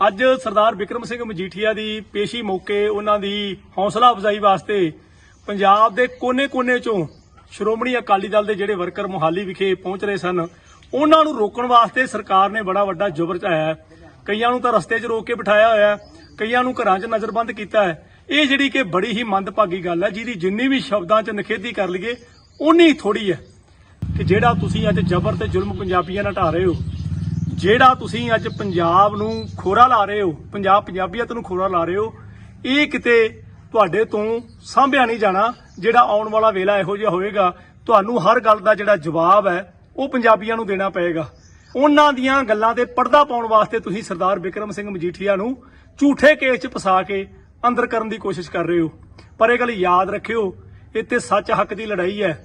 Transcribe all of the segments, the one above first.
ਅੱਜ ਸਰਦਾਰ ਵਿਕਰਮ ਸਿੰਘ ਮਜੀਠੀਆ ਦੀ ਪੇਸ਼ੀ ਮੌਕੇ ਉਹਨਾਂ ਦੀ ਹੌਸਲਾ ਅਫਜ਼ਾਈ ਵਾਸਤੇ ਪੰਜਾਬ ਦੇ ਕੋਨੇ-ਕੋਨੇ ਚੋਂ ਸ਼੍ਰੋਮਣੀ ਅਕਾਲੀ ਦਲ ਦੇ ਜਿਹੜੇ ਵਰਕਰ ਮੁਹਾਲੀ ਵਿਖੇ ਪਹੁੰਚ ਰਹੇ ਸਨ, ਉਹਨਾਂ ਨੂੰ ਰੋਕਣ ਵਾਸਤੇ ਸਰਕਾਰ ਨੇ ਬੜਾ ਵੱਡਾ ਜ਼ੁਬਰ ਚਾਇਆ ਕਈਆਂ ਨੂੰ ਤਾਂ ਰਸਤੇ 'ਚ ਰੋਕ ਕੇ ਬਿਠਾਇਆ ਹੋਇਆ ਕਈਆਂ ਨੂੰ ਘਰਾਂ 'ਚ ਨਜ਼ਰਬੰਦ ਕੀਤਾ ਹੈ। ਇਹ ਜਿਹੜੀ ਕਿ ਬੜੀ ਹੀ ਮੰਦਭਾਗੀ ਗੱਲ ਹੈ, ਜਿਹਦੀ ਜਿੰਨੀ ਵੀ ਸ਼ਬਦਾਂ 'ਚ ਨਿਖੇਧੀ ਕਰ ਲਈਏ ਉਨੀ ਥੋੜੀ ਹੈ ਕਿ ਜਿਹੜਾ ਤੁਸੀਂ ਅੱਜ ਜ਼ਬਰ ਤੇ ਜ਼ੁਲਮ ਪੰਜਾਬੀਆਂ ਨਾਲ ਢਾ ਰਹੇ ਹੋ ਜਿਹੜਾ ਤੁਸੀਂ ਅੱਜ ਪੰਜਾਬ ਨੂੰ ਖੋਰਾ ਲਾ ਰਹੇ ਹੋ, ਪੰਜਾਬ ਪੰਜਾਬੀਅਤ ਨੂੰ ਖੋਰਾ ਲਾ ਰਹੇ ਹੋ, ਇਹ ਕਿਤੇ ਤੁਹਾਡੇ ਤੋਂ ਸਾਂਭਿਆ ਨਹੀਂ ਜਾਣਾ, ਜਿਹੜਾ ਆਉਣ ਵਾਲਾ ਵੇਲਾ ਇਹੋ ਜਿਹਾ ਹੋਏਗਾ, ਤੁਹਾਨੂੰ ਹਰ ਗੱਲ ਦਾ ਜਿਹੜਾ ਜਵਾਬ ਹੈ, ਉਹ ਪੰਜਾਬੀਆਂ ਨੂੰ ਦੇਣਾ ਪਏਗਾ। ਉਹਨਾਂ ਦੀਆਂ ਗੱਲਾਂ ਤੇ ਪਰਦਾ ਪਾਉਣ ਵਾਸਤੇ ਤੁਸੀਂ ਸਰਦਾਰ ਵਿਕਰਮ ਸਿੰਘ ਮਜੀਠੀਆ ਨੂੰ ਝੂਠੇ ਕੇਸ 'ਚ ਫਸਾ ਕੇ ਅੰਦਰ ਕਰਨ ਦੀ ਕੋਸ਼ਿਸ਼ ਕਰ ਰਹੇ ਹੋ। ਪਰ ਇਹ ਗੱਲ ਯਾਦ ਰੱਖਿਓ, ਇੱਥੇ ਸੱਚ ਹੱਕ ਦੀ ਲੜਾਈ ਹੈ,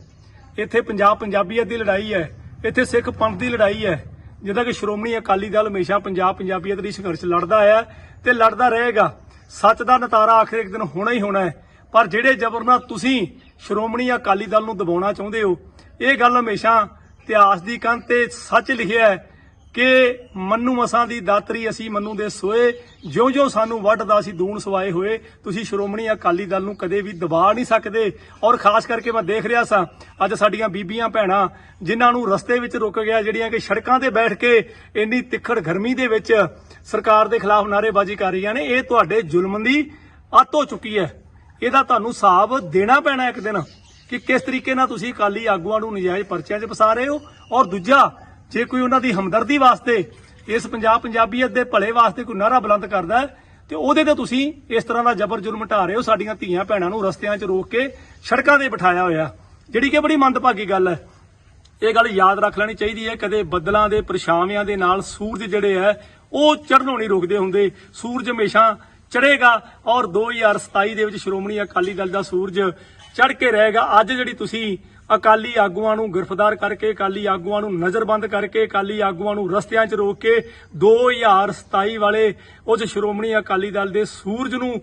ਇੱਥੇ ਪੰਜਾਬ ਪੰਜਾਬੀਅਤ ਦੀ ਲੜਾਈ ਹੈ, ਇੱਥੇ ਸਿੱਖ ਪੰਥ ਦੀ ਲੜਾਈ ਹੈ ਜਿੱਦਾਂ ਕਿ ਸ਼੍ਰੋਮਣੀ ਅਕਾਲੀ ਦਲ ਹਮੇਸ਼ਾ ਪੰਜਾਬ ਪੰਜਾਬੀਅਤ ਲਈ ਸੰਘਰਸ਼ ਲੜਦਾ ਆਇਆ ਹੈ ਤੇ ਲੜਦਾ ਰਹੇਗਾ। ਸੱਚ ਦਾ ਨਤਾਰਾ ਆਖਰ ਇੱਕ ਦਿਨ ਹੋਣਾ ਹੀ ਹੋਣਾ ਹੈ। ਪਰ ਜਿਹੜੇ ਜ਼ਬਰ ਨਾਲ ਤੁਸੀਂ ਸ਼੍ਰੋਮਣੀ ਅਕਾਲੀ ਦਲ ਨੂੰ ਦਬਾਉਣਾ ਚਾਹੁੰਦੇ ਹੋ, ਇਹ ਗੱਲ ਹਮੇਸ਼ਾ ਇਤਿਹਾਸ ਦੀ ਕੰਧ ਤੇ ਸੱਚ ਲਿਖਿਆ ਹੈ। ਕਿ ਮੰਨੂ ਮਸਾਂ ਦੀ ਦਾਤਰੀ ਅਸੀਂ ਮੰਨੂ ਦੇ ਸੋਏ, ਜਿਉਂ-ਜਿਉਂ ਸਾਨੂੰ ਵੱਢਦਾ ਸੀ ਦੂਣ ਸਵਾਏ ਹੋਏ, ਤੁਸੀਂ ਸ਼੍ਰੋਮਣੀ ਅਕਾਲੀ ਦਲ ਨੂੰ ਕਦੇ ਵੀ ਦਬਾ ਨਹੀਂ ਸਕਦੇ। ਔਰ ਖਾਸ ਕਰਕੇ ਮੈਂ ਦੇਖ ਰਿਹਾ ਸਾਂ, ਅੱਜ ਸਾਡੀਆਂ ਬੀਬੀਆਂ ਭੈਣਾਂ, ਜਿਨ੍ਹਾਂ ਨੂੰ ਰਸਤੇ ਵਿੱਚ ਰੁਕ ਗਿਆ, ਜਿਹੜੀਆਂ ਕਿ ਸੜਕਾਂ ਤੇ ਬੈਠ ਕੇ ਇੰਨੀ ਤਿੱਖੜ ਗਰਮੀ ਦੇ ਵਿੱਚ ਸਰਕਾਰ ਦੇ ਖਿਲਾਫ ਨਾਅਰੇਬਾਜ਼ੀ ਕਰ ਰਹੀਆਂ ਨੇ, ਇਹ ਤੁਹਾਡੇ ਜ਼ੁਲਮ ਦੀ ਅੱਤ ਹੋ ਚੁੱਕੀ ਹੈ। ਇਹਦਾ ਤੁਹਾਨੂੰ ਹਿਸਾਬ ਦੇਣਾ ਪੈਣਾ ਇੱਕ ਦਿਨ ਕਿ ਕਿਸ ਤਰੀਕੇ ਨਾਲ ਤੁਸੀਂ ਅਕਾਲੀ ਆਗੂਆਂ ਨੂੰ ਨਜਾਇਜ਼ ਪਰਚਿਆਂ 'ਚ ਫਸਾ ਰਹੇ ਹੋ। ਔਰ ਦੂਜਾ ਜੇ ਕੋਈ ਉਹਨਾਂ ਦੀ ਹਮਦਰਦੀ ਵਾਸਤੇ ਇਸ ਪੰਜਾਬ ਪੰਜਾਬੀਅਤ ਦੇ ਭਲੇ ਵਾਸਤੇ ਕੋਈ ਨਾਰਾ ਬੁਲੰਦ ਕਰਦਾ ਹੈ, ਤੇ ਉਹਦੇ ਤੇ ਤੁਸੀਂ ਇਸ ਤਰ੍ਹਾਂ ਦਾ ਜ਼ਬਰ ਜ਼ੁਲਮ ਢਾ ਰਹੇ ਹੋ ਸਾਡੀਆਂ ਧੀਆਂ ਭੈਣਾਂ ਨੂੰ ਰਸਤਿਆਂ 'ਚ ਰੋਕ ਕੇ ਸੜਕਾਂ ਤੇ ਬਿਠਾਇਆ ਹੋਇਆ। ਜਿਹੜੀ ਕਿ ਬੜੀ ਮੰਦਭਾਗੀ ਗੱਲ ਹੈ। ਇਹ ਗੱਲ ਯਾਦ ਰੱਖ ਲੈਣੀ ਚਾਹੀਦੀ ਹੈ ਕਦੇ ਬੱਦਲਾਂ ਦੇ ਪਰਛਾਵਿਆਂ ਦੇ ਨਾਲ ਸੂਰਜ ਜਿਹੜੇ ਹੈ ਉਹ ਚੜ੍ਹਨੋਂ ਨਹੀਂ ਰੁਕਦੇ ਹੁੰਦੇ। ਸੂਰਜ ਹਮੇਸ਼ਾ ਚੜ੍ਹੇਗਾ ਔਰ 2027 ਦੇ ਵਿੱਚ ਸ਼੍ਰੋਮਣੀ ਅਕਾਲੀ ਦਲ ਦਾ ਸੂਰਜ ਚੜ੍ਹ ਕੇ ਰਹੇਗਾ। ਅੱਜ ਜਿਹੜੀ ਤੁਸੀਂ ਅਕਾਲੀ ਆਗੂਆਂ ਨੂੰ ਗ੍ਰਿਫਤਾਰ ਕਰਕੇ, ਅਕਾਲੀ ਆਗੂਆਂ ਨੂੰ ਨਜ਼ਰਬੰਦ ਕਰਕੇ, ਅਕਾਲੀ ਆਗੂਆਂ ਨੂੰ ਰਸਤਿਆਂ 'ਚ ਰੋਕ ਕੇ 2027 ਵਾਲੇ ਉਸ ਸ਼੍ਰੋਮਣੀ ਅਕਾਲੀ ਦਲ ਦੇ ਸੂਰਜ ਨੂੰ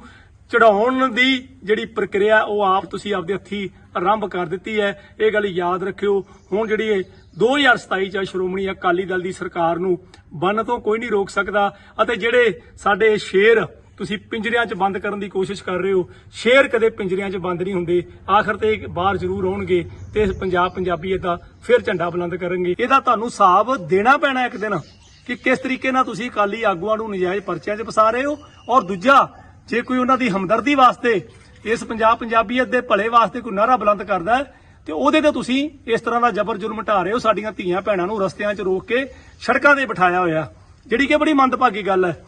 ਚੜਾਉਣ ਦੀ ਜਿਹੜੀ ਪ੍ਰਕਿਰਿਆ, ਉਹ ਆਪ ਤੁਸੀਂ ਆਪਦੇ ਹੱਥੀ ਆਰੰਭ ਕਰ ਦਿੱਤੀ ਹੈ। ਇਹ ਗੱਲ ਯਾਦ ਰੱਖਿਓ। ਹੁਣ ਜਿਹੜੀ ਇਹ 2027 ਚ ਸ਼੍ਰੋਮਣੀ ਅਕਾਲੀ ਦਲ ਦੀ ਸਰਕਾਰ ਨੂੰ ਬੰਨ ਤੋਂ ਕੋਈ ਨਹੀਂ ਰੋਕ ਸਕਦਾ। ਅਤੇ ਜਿਹੜੇ ਸਾਡੇ ਸ਼ੇਰ ਤੁਸੀਂ ਪਿੰਜਰਿਆਂ 'ਚ ਬੰਦ ਕਰਨ ਦੀ ਕੋਸ਼ਿਸ਼ ਕਰ ਰਹੇ ਹੋ। ਸ਼ੇਰ ਕਦੇ ਪਿੰਜਰਿਆਂ 'ਚ ਬੰਦ ਨਹੀਂ ਹੁੰਦੇ। ਆਖਰ ਤੇ ਇਹ ਬਾਹਰ ਜ਼ਰੂਰ ਆਉਣਗੇ ਤੇ ਪੰਜਾਬ ਪੰਜਾਬੀਅਤ ਦਾ ਫਿਰ ਝੰਡਾ ਬੁਲੰਦ ਕਰਨਗੇ। ਇਹਦਾ ਤੁਹਾਨੂੰ ਹਿਸਾਬ ਦੇਣਾ ਪੈਣਾ ਇੱਕ ਦਿਨ ਕਿ ਕਿਸ ਤਰੀਕੇ ਨਾਲ ਤੁਸੀਂ ਅਕਾਲੀ ਆਗੂਆਂ ਨੂੰ ਨਜਾਇਜ਼ ਪਰਚਿਆਂ 'ਚ ਫਸਾ ਰਹੇ ਹੋ। ਔਰ ਦੂਜਾ ਜੇ ਕੋਈ ਉਹਨਾਂ ਦੀ ਹਮਦਰਦੀ ਵਾਸਤੇ ਇਸ ਪੰਜਾਬ ਪੰਜਾਬੀਅਤ ਦੇ ਭਲੇ ਵਾਸਤੇ ਕੋਈ ਨਾਰਾ ਬੁਲੰਦ ਕਰਦਾ ਹੈ, ਤੇ ਉਹਦੇ ਤੇ ਤੁਸੀਂ ਇਸ ਤਰ੍ਹਾਂ ਦਾ ਜ਼ਬਰ ਜ਼ੁਲਮ ਢਾ ਰਹੇ ਹੋ। ਸਾਡੀਆਂ ਧੀਆਂ ਭੈਣਾਂ ਨੂੰ ਰਸਤਿਆਂ 'ਚ ਰੋਕ ਕੇ ਸੜਕਾਂ ਤੇ ਬਿਠਾਇਆ ਹੋਇਆ। ਜਿਹੜੀ ਕਿ ਬੜੀ ਮੰਦਭਾਗੀ ਗੱਲ ਹੈ।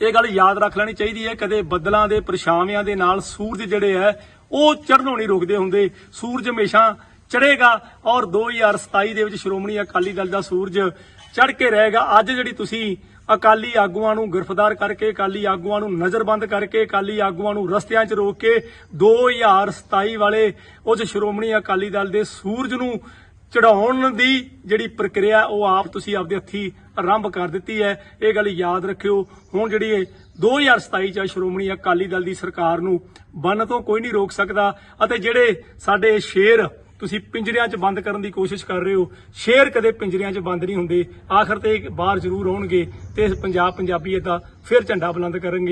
ਇਹ ਗੱਲ ਯਾਦ ਰੱਖ ਲੈਣੀ ਚਾਹੀਦੀ ਹੈ, ਕਦੇ ਬੱਦਲਾਂ ਦੇ, ਪਰਛਾਵਿਆਂ ਦੇ ਨਾਲ ਸੂਰਜ ਜਿਹੜੇ ਹੈ, ਉਹ ਚੜ੍ਹਨੋਂ ਨਹੀਂ ਰੁਕਦੇ ਹੁੰਦੇ। ਸੂਰਜ ਹਮੇਸ਼ਾ ਚੜ੍ਹੇਗਾ ਔਰ 2027 ਦੇ ਵਿੱਚ ਸ਼੍ਰੋਮਣੀ ਅਕਾਲੀ ਦਲ ਦਾ ਸੂਰਜ ਚੜ੍ਹ ਕੇ ਰਹੇਗਾ। ਅੱਜ ਜਿਹੜੀ ਤੁਸੀਂ ਅਕਾਲੀ ਆਗੂਆਂ ਨੂੰ ਗ੍ਰਿਫਤਾਰ ਕਰਕੇ, ਅਕਾਲੀ ਆਗੂਆਂ ਨੂੰ ਨਜ਼ਰਬੰਦ ਕਰਕੇ, ਅਕਾਲੀ ਆਗੂਆਂ ਨੂੰ ਰਸਤਿਆਂ 'ਚ ਰੋਕ ਕੇ 2027 ਵਾਲੇ ਉਸ ਸ਼੍ਰੋਮਣੀ ਅਕਾਲੀ ਦਲ ਦੇ ਸੂਰਜ ਨੂੰ ਚੜਾਉਣ ਦੀ ਜਿਹੜੀ ਪ੍ਰਕਿਰਿਆ, ਉਹ ਆਪ ਤੁਸੀਂ ਆਪਦੇ ਹੱਥੀ ਆਰੰਭ ਕਰ ਦਿੱਤੀ ਹੈ। ਇਹ ਗੱਲ ਯਾਦ ਰੱਖਿਓ। ਹੁਣ ਜਿਹੜੀ ਇਹ 2027 ਚ ਸ਼੍ਰੋਮਣੀ ਅਕਾਲੀ ਦਲ ਦੀ ਸਰਕਾਰ ਨੂੰ ਬੰਨ ਤੋਂ ਕੋਈ ਨਹੀਂ ਰੋਕ ਸਕਦਾ ਅਤੇ ਜਿਹੜੇ ਸਾਡੇ ਸ਼ੇਰ ਤੁਸੀਂ ਪਿੰਜਰਿਆਂ 'ਚ ਬੰਦ ਕਰਨ ਦੀ ਕੋਸ਼ਿਸ਼ ਕਰ ਰਹੇ ਹੋ, ਸ਼ੇਰ ਕਦੇ ਪਿੰਜਰਿਆਂ 'ਚ ਬੰਦ ਨਹੀਂ ਹੁੰਦੇ। ਆਖਰ ਤੇ ਇਹ ਬਾਹਰ ਜ਼ਰੂਰ ਆਉਣਗੇ ਤੇ ਪੰਜਾਬ ਪੰਜਾਬੀਅਤ ਦਾ ਫਿਰ ਝੰਡਾ ਬੁਲੰਦ ਕਰਨਗੇ।